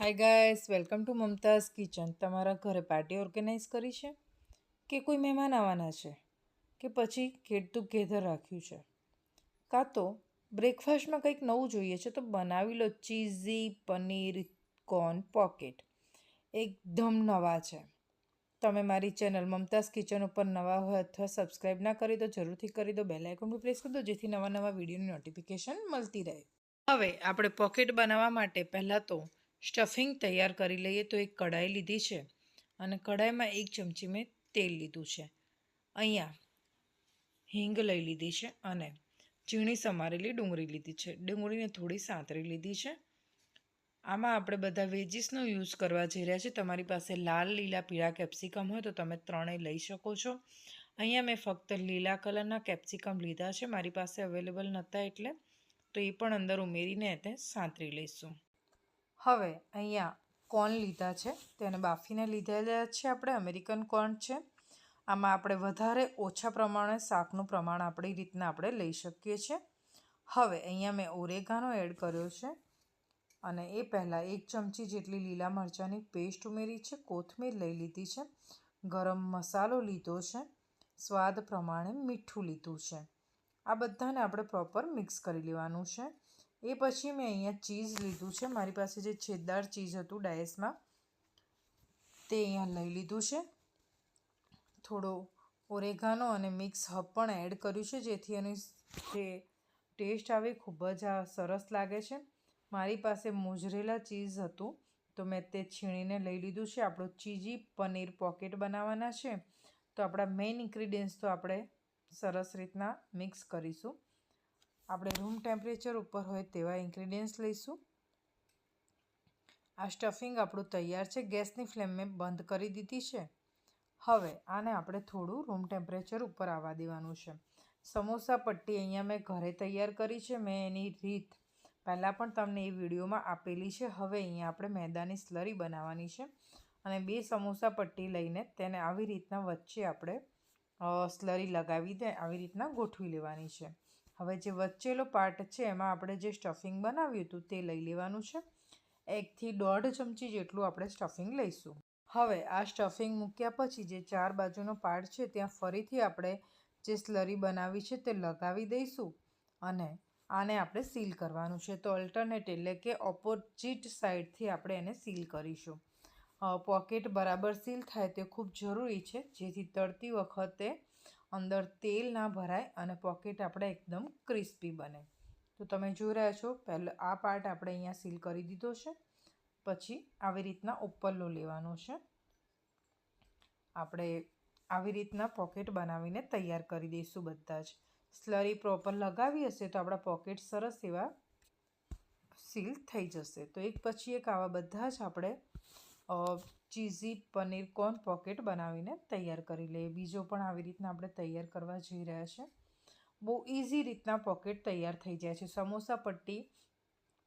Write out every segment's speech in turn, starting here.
Hi guys welcome to Mumtaz kitchen તમારા ઘરે party organise કરી છે? કે કોઈ મહેમાન આવવાના છે? કે પછી ગેટ ટુગેધર રાખ્યું છે? કાં તો બ્રેકફાસ્ટમાં કંઈક નવું જોઈએ છે તો બનાવી લો ચીઝી પનીર કોર્ન પોકેટ એકદમ નવા છે. તમે મારી ચેનલ મમતાઝ કિચન ઉપર નવા હોય અથવા સબસ્ક્રાઈબ ના કરી દો, જરૂરથી કરી દો બેલ આઇકોન પર પ્રેસ કરી દો, જેથી નવા નવા વિડીયોની નોટિફિકેશન મળતી રહે. હવે આપણે પોકેટ બનાવવા માટે પહેલાં તો સ્ટફિંગ તૈયાર કરી લઈએ તો એક કઢાઈ લીધી છે અને કઢાઈમાં એક ચમચી મેં તેલ લીધું છે. અહીંયા હિંગ લઈ લીધી છે અને ઝીણી સમારેલી ડુંગળી લીધી છે. ડુંગળીને થોડી સાંતરી લીધી છે. આમાં આપણે બધા વેજીસનો યુઝ કરવા જઈ રહ્યા છીએ. તમારી પાસે લાલ, લીલા, પીળા કેપ્સિકમ હોય તો તમે ત્રણેય લઈ શકો છો. અહીંયા મેં ફક્ત લીલા કલરના કેપ્સિકમ લીધા છે. મારી પાસે અવેલેબલ નહોતા એટલે તો એ પણ અંદર ઉમેરીને તે સાંતરી લઈશું. હવે અહીંયા કોર્ન લીધા છે. તેને બાફીને લીધેલા છે આપણે અમેરિકન કોર્ન છે. આમાં આપણે વધારે ઓછા પ્રમાણે શાકનું પ્રમાણ આપણી રીતના આપણે લઈ શકીએ છીએ. હવે અહીંયા મેં ઓરેગાનો એડ કર્યો છે અને એ પહેલાં એક ચમચી જેટલી લીલા મરચાંની પેસ્ટ ઉમેરી છે, કોથમીર લઈ લીધી છે, ગરમ મસાલો લીધો છે, સ્વાદ પ્રમાણે મીઠું લીધું છે. આ બધાને આપણે પ્રોપર મિક્સ કરી લેવાનું છે. એ પછી મેં અહીંયા ચીઝ લીધું છે. મારી પાસે જે છેદદાર ચીઝ હતું ડાયસમાં, તે અહીંયા લઈ લીધું છે. થોડો ઓરેગાનો અને મિક્સ હબ પણ એડ કર્યું છે, જેથી એની જે ટેસ્ટ આવે ખૂબ જ આ સરસ લાગે છે. મારી પાસે મોજરેલા ચીઝ હતું, તો મેં તે છીણીને લઈ લીધું છે. આપણું ચીઝી પનીર પોકેટ બનાવવાના છે. તો આપણા મેઇન ઇન્ગ્રીડિયન્ટ્સ તો આપણે સરસ રીતના મિક્સ કરીશું. આપણે રૂમ ટેમ્પરેચર ઉપર હોય તેવા ઇન્ગ્રીડિયન્ટ્સ લઈશું. આ સ્ટફિંગ આપણું તૈયાર છે. ગેસની ફ્લેમ મેં બંધ કરી દીધી છે. હવે આને આપણે થોડું રૂમ ટેમ્પરેચર ઉપર આવવા દેવાનું છે. સમોસા પટ્ટી અહીંયા મેં ઘરે તૈયાર કરી છે. મેં એની રીત પહેલાં પણ તમને એ વિડીયોમાં આપેલી છે. હવે અહીંયા આપણે મેદાની સ્લરી બનાવવાની છે અને બે સમોસા પટ્ટી લઈને તેને આવી રીતના વચ્ચે આપણે સ્લરી લગાવી દે, આવી રીતના ગોઠવી લેવાની છે. હવે જે વચ્ચેલો પાર્ટ છે, એમાં આપણે જે સ્ટફિંગ બનાવ્યું હતું, તે લઈ લેવાનું છે. એકથી દોઢ ચમચી જેટલું આપણે સ્ટફિંગ લઈશું. હવે આ સ્ટફિંગ મૂક્યા પછી જે ચાર બાજુનો પાર્ટ છે, ત્યાં ફરીથી આપણે જે સ્લરી બનાવી છે, તે લગાવી દઈશું અને આને આપણે સીલ કરવાનું છે. તો અલ્ટરનેટ એટલે કે ઓપોઝિટ સાઈડથી આપણે એને સીલ કરીશું. પોકેટ બરાબર સીલ થાય તે ખૂબ જરૂરી છે, જેથી તળતી વખતે અંદર તેલ ના ભરાય અને પોકેટ આપણે એકદમ ક્રિસ્પી બને. તો તમે જોઈ રહ્યા છો, પહેલાં, આ પાર્ટ આપણે અહીંયા સીલ કરી દીધો છે. પછી આવી રીતના ઉપરલો લેવાનો છે. આપણે આવી રીતના પોકેટ બનાવીને તૈયાર કરી દઈશું બધા જ. સ્લરી પ્રોપર લગાવી હશે તો આપણા પોકેટ સરસ એવા સીલ થઈ જશે. તો એક પછી એક આવા બધા જ આપણે ચીઝી પનીર કોર્ન પોકેટ બનાવીને તૈયાર કરી લઈએ. બીજો પણ આવી રીતના આપણે તૈયાર કરવા જઈ રહ્યા છે. બહુ ઇઝી રીતના પોકેટ તૈયાર થઈ જાય છે. સમોસા પટ્ટી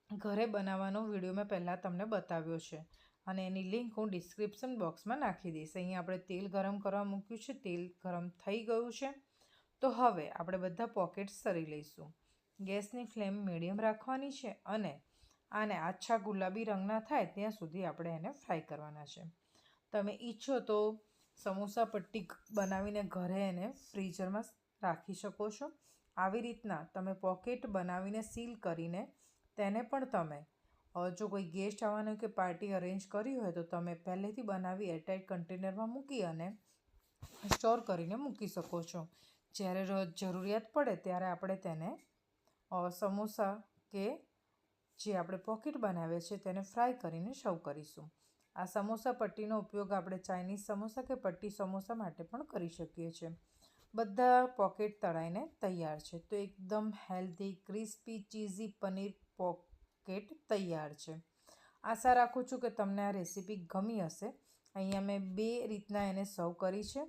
ઘરે બનાવવાનો વીડિયો મેં પહેલાં તમને બતાવ્યો છે અને એની લિંક હું ડિસ્ક્રિપ્શન બોક્સમાં નાખી દઈશ. અહીંયા આપણે તેલ ગરમ કરવા મૂક્યું છે. તેલ ગરમ થઈ ગયું છે. તો હવે આપણે બધા પોકેટ્સ સરી લઈશું. ગેસની ફ્લેમ મીડિયમ રાખવાની છે અને આને આછા ગુલાબી રંગના થાય ત્યાં સુધી આપણે એને ફ્રાય કરવાના છે. તમે ઈચ્છો તો સમોસા પટ્ટી બનાવીને ઘરે એને ફ્રીઝરમાં રાખી શકો છો. આવી રીતના તમે પોકેટ બનાવીને સીલ કરીને તેને પણ તમે જો કોઈ ગેસ્ટ આવવાનું કે પાર્ટી અરેન્જ કરી હોય તો તમે પહેલેથી બનાવી એરટાઇટ કન્ટેનરમાં મૂકી અને સ્ટોર કરીને મૂકી શકો છો. જ્યારે જરૂરિયાત પડે ત્યારે આપણે તેને સમોસા કે જે આપણે પોકેટ બનાવ્યા છે તેને ફ્રાય કરીને સર્વ કરીશું. આ સમોસા પટ્ટીનો ઉપયોગ આપણે ચાઇનીઝ સમોસા કે પટ્ટી સમોસા માટે પણ કરી શકીએ છીએ. બધા પોકેટ તળાઈને તૈયાર છે. તો એકદમ healthy crispy cheesy paneer pocket તૈયાર છે. આશા રાખું છું કે તમને આ રેસીપી ગમી હશે. અહીંયા મેં બે રીતના એને સર્વ કરી છે.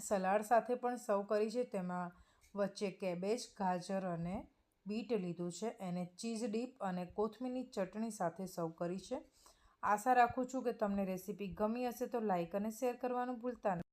સલાડ સાથે પણ સર્વ કરી છે. તેમાં વચ્ચે કેબેજ ગાજર અને બીટ લીધું છે. એને ચીઝ ડીપ અને કોથમીરની ચટણી સાથે સર્વ કરી છે. આશા રાખું છું કે તમને રેસીપી ગમી હશે તો લાઇક અને શેર કરવાનું ભૂલતા નહીં